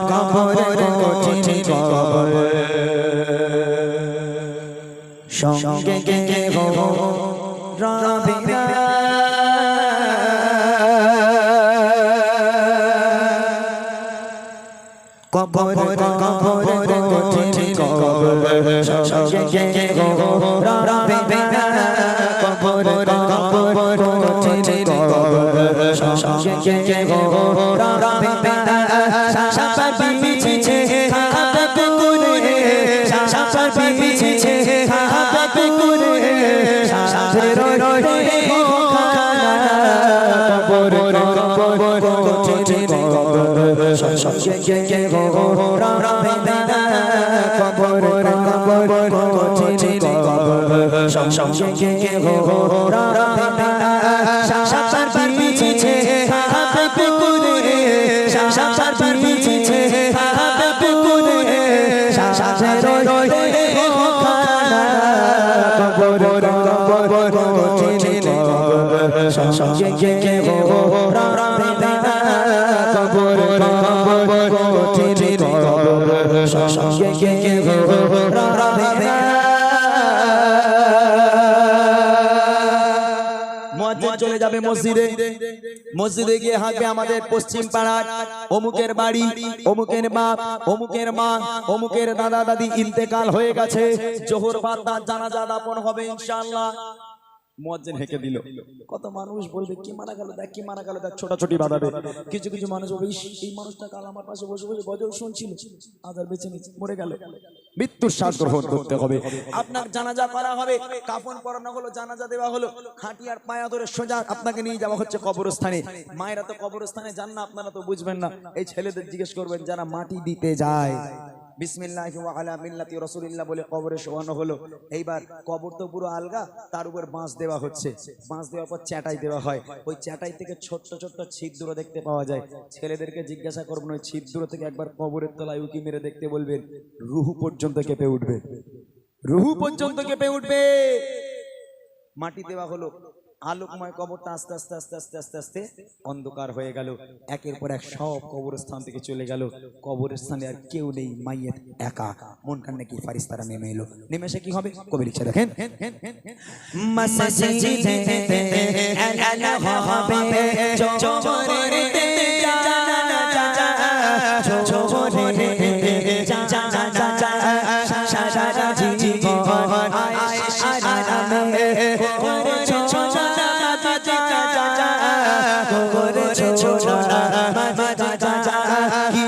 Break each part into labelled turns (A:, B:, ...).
A: কবরে কঠিন কবরে সঙ্গে গে গো রবিনা কবরে কবরে কঠিন কবরে সঙ্গে গে গো রবিনা কবরে কবরে কঠিন কবরে সঙ্গে গে গো রবিনা সাপা বিছে খাবে কুকুরে সাপা বিছে খাবে কুকুরে সাজরে রই রই খানা কবরে কবরে কঠিন কবরে সঙ্গে গে গো রবিনা কবরে কবরে কঠিন কবরে সঙ্গে গে গো রবিনা সাপা
B: চলে যাবে মসজিদে। মসজিদে গিয়ে হাঁকবে আমাদের পশ্চিম পাড়ার অমুকের বাড়ি, অমুকের বাপ, অমুকের মা, অমুকের দাদা দাদি ইন্তেকাল হয়ে গেছে। জোহর বাদ জানাজা দাপন হবে ইনশাআল্লাহ। মুয়াজ্জিন হেঁকে দিল। কত মানুষ বলবে কি মারা গেল দেখ কি মারা গেল দেখ ছোটাছুটি কিছু কিছু মানুষ বলবে "ইস, এই মানুষটা কাল আমার পাশে বসে বসে গজল শুনছিল। আদার বেঁচে নিচ্ছে মরে গেল। মৃত্যুর শ্বাস গ্রহণ করতে হবে। আপনার জানাজা করা হবে কাফন পরানো হলো জানাজা দেওয়া হলো। খাটিয়ার পায়া ধরে সোজা আপনাকে নিয়ে যাওয়া হচ্ছে কবরস্থানে। মায়েরা তো কবরস্থানে যান না আপনারা তো বুঝবেন না। এই ছেলেদের জিজ্ঞেস করবেন যারা মাটি দিতে যায় বলে কবরে শোয়ানো হলো। এইবার কবর তো পুরো আলগা, তার উপর বাঁশ দেওয়া হচ্ছে। বাঁশ দেওয়ার পর চ্যাটাই দেওয়া হয়। ওই চ্যাটাই থেকে ছোট্ট ছোট্ট দেখতে পাওয়া যায়। ছেলেদেরকে জিজ্ঞাসা করবেন, ওই ছিদ্র থেকে একবার কবরের তলায় উকি মেরে দেখতে বলবেন, রুহু পর্যন্ত কেঁপে উঠবে? রুহু পর্যন্ত কেঁপে উঠবে। মাটি দেওয়া হলো। আলোকময় কবরটা আস্তে আস্তে আস্তে আস্তে আস্তে আস্তে অন্ধকার হয়ে গেল। একের পর এক সব কবরস্থান থেকে চলে গেল। কবরস্থানে আর কেউ নেই মাইয়ের একা। মন কান কি ফারিস্তারা নেমে এলো। নেমে এসে কি হবে? কবি লিখছে দেখেন।
A: হবে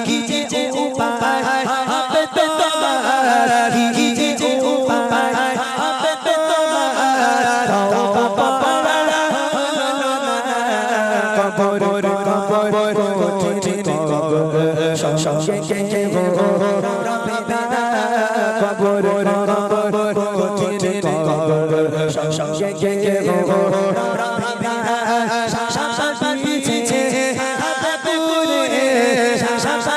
A: কি যে উপায় হবে তোমার কি যে উপায় হবে তোমার কবর কবর কঠিন কবর সঙ্গে গো রবিনা কবর কবর কঠিন কবর সঙ্গে গো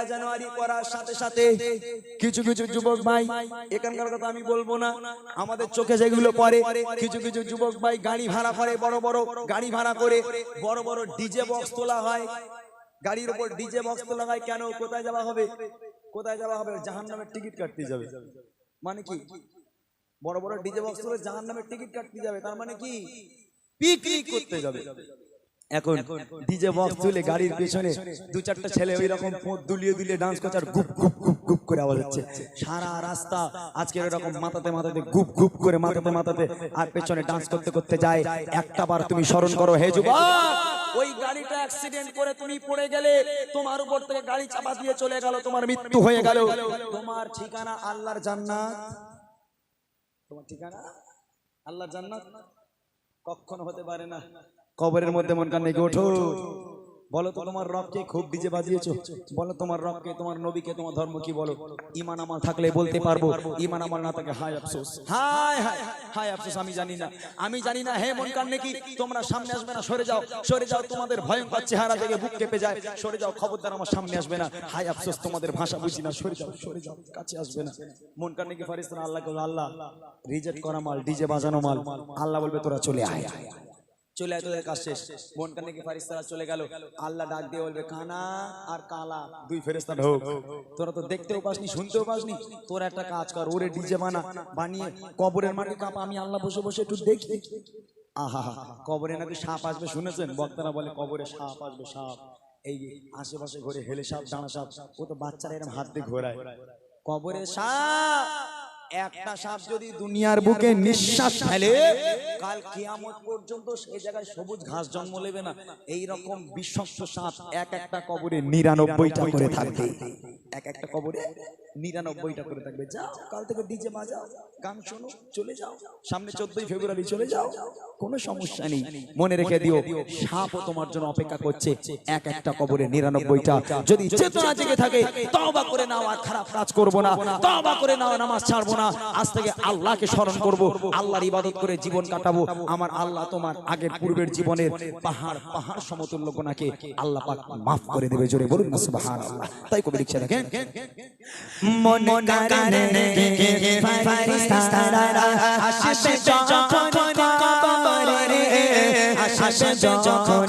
B: পয়লা জানুয়ারি করার সাথে সাথে কিছু কিছু যুবক ভাই, এখানকার কথা আমি বলব না, আমাদের চোখে যেগুলো পড়ে, কিছু কিছু যুবক ভাই গাড়ি ভাড়া করে, বড় বড় গাড়ি ভাড়া করে, বড় বড় ডিজে বক্স তোলা হয়। গাড়ির উপর ডিজে বক্স তোলা হয় কেন? কোথায় যাওয়া হবে? কোথায় যাওয়া হবে? জাহান নামের টিকিট কাটতে যাবে। মানে কি? বড় বড় ডিজে বক্স তোলে জাহান নামের টিকিট কাটতে যাবে। তার মানে কি? পিকনিক করতে যাবে। এখন ডিজে বক্স তুলে গাড়ির পেছনে দু চারটা ছেলে ওই রকম ফোঁত দুলিয়ে দুলিয়ে ডান্স করছে আর গুপ গুপ গুপ গুপ করে আওয়াজ হচ্ছে। সারা রাস্তা আজকে এরকম মাথাতে মাথাতে গুপ গুপ করে মাথাতে মাথাতে আর পেছনে ডান্স করতে করতে যায়। একটা বার তুমি স্মরণ করো হে যুবক! ওই গাড়িটা অ্যাক্সিডেন্ট করে তুমি পড়ে গেলে তোমার উপর থেকে গাড়ি চাপা দিয়ে চলে গেল তোমার মৃত্যু হয়ে গেল। তোমার ঠিকানা আল্লাহর জান্নাত। তোমার ঠিকানা আল্লাহর জান্নাত? কখনো হতে পারে না। কবরের মধ্যে মন কান নাকি ওঠো বলো তো তোমার রবকে খুব ডিজে বাজিয়েছো? বলো তোমার রবকে তোমার নবীকে তোমার ধর্ম কি বলো? ইমান আমার থাকলে বলতে পারব ইমান আমার না থাকে হায় আফসোস। হায় হায় হায় আফসোস আমি জানি না। আমি জানি না হে মন কান্নে কি? তোমরা সামনে আসবে না সরে যাও সরে যাও তোমাদের ভয়ঙ্কর চেহারা দেখে বুক কেঁপে যায় সরে যাও খবরদার আমার সামনে আসবে না হায় আফসোস তোমাদের ভাষা বুঝি না সরে যাও সরে যাও কাছে আসবে না। মন কান্নে কি ফারিস্তানা আল্লাহ আল্লাহ রিজেক্ট করা মাল ডিজে বাজানো মাল আল্লাহ বলবে তোরা চলে আয় আয় চলে আয় তোদের কাজ শেষ। মন কানে কি ফারিস্তারা চলে গেল। আল্লাহ ডাক দিয়ে বলবে কানা আর কালা দুই ফেরেস্তা ঢোক। তোরা তো দেখতেও পাসনি শুনতেও পাসনি। তোরা একটা কাজ কর ওরে ডিজে বানা বানিয়ে কবরের মাটি কাপ আমি আল্লাহ বসে বসে একটু দেখি। আহা কবরে নাকি সাপ আসবে শুনেছেন? বক্তারা বলে কবরে সাপ আসবে সাপ। এই যে আশেপাশে ঘুরে হেলে সাপ ডানা সাপ ও তো বাচ্চারা এরকম হাত দিয়ে ঘোরায়। কবরে সাপ! একটা সাপ যদি দুনিয়ার বুকে নিঃশ্বাস ফেলে কাল কিয়ামত পর্যন্ত সেই জায়গায় সবুজ ঘাস জন্ম নেবে না। এই রকম বিষাক্ত সাপ এক একটা কবরে নিরানব্বইটা করে থাকবে। এক একটা কবরে নিরানব্বইটা করে থাকবে। যাও কাল থেকে ডিজে বাজাও গান শোনো চলে যাও। সামনে চোদ্দই ফেব্রুয়ারি চলে যাও। কোনো সমস্যা নেই। মনে রেখে দিও সাপও তোমার জন্য অপেক্ষা করছে। এক একটা কবরে নিরানব্বইটা। যদি চেতনা জেগে থাকে তবা করে নাও আর খারাপ কাজ করব না তবা করে নাও নামাজ ছাড়বো না। আজ থেকে আল্লাহকে স্মরণ করব, আল্লাহর ইবাদত করে জীবন কাটাবো। আমার আল্লাহ তোমার আগের পূর্বের জীবনের পাহাড় পাহাড় সমতুল্য গোনাকে আল্লাহ পাক মাফ করে দেবে, জোরে বলুন না, সুবহানাল্লাহ। তাই কবি লিখছে, দেখেন।
A: মন কানে ফারিস্তারা আসে যখন কবরে আসে যখন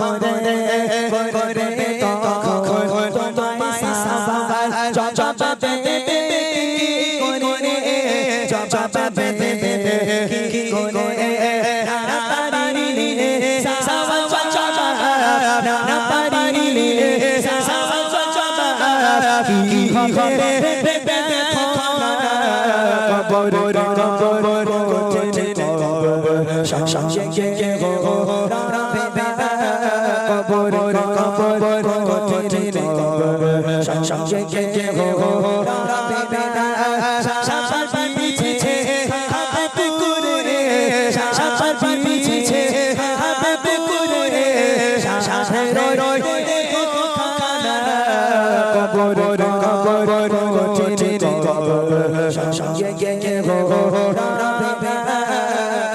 A: কবরে জবাব দেবে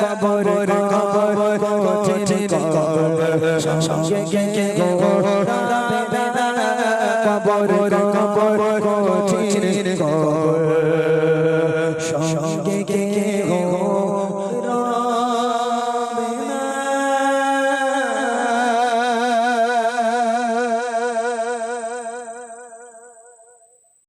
A: কবর কবর কবর কোঠে কবর সঙ্গে গে গো রাবে কবর কবর কোঠে কবর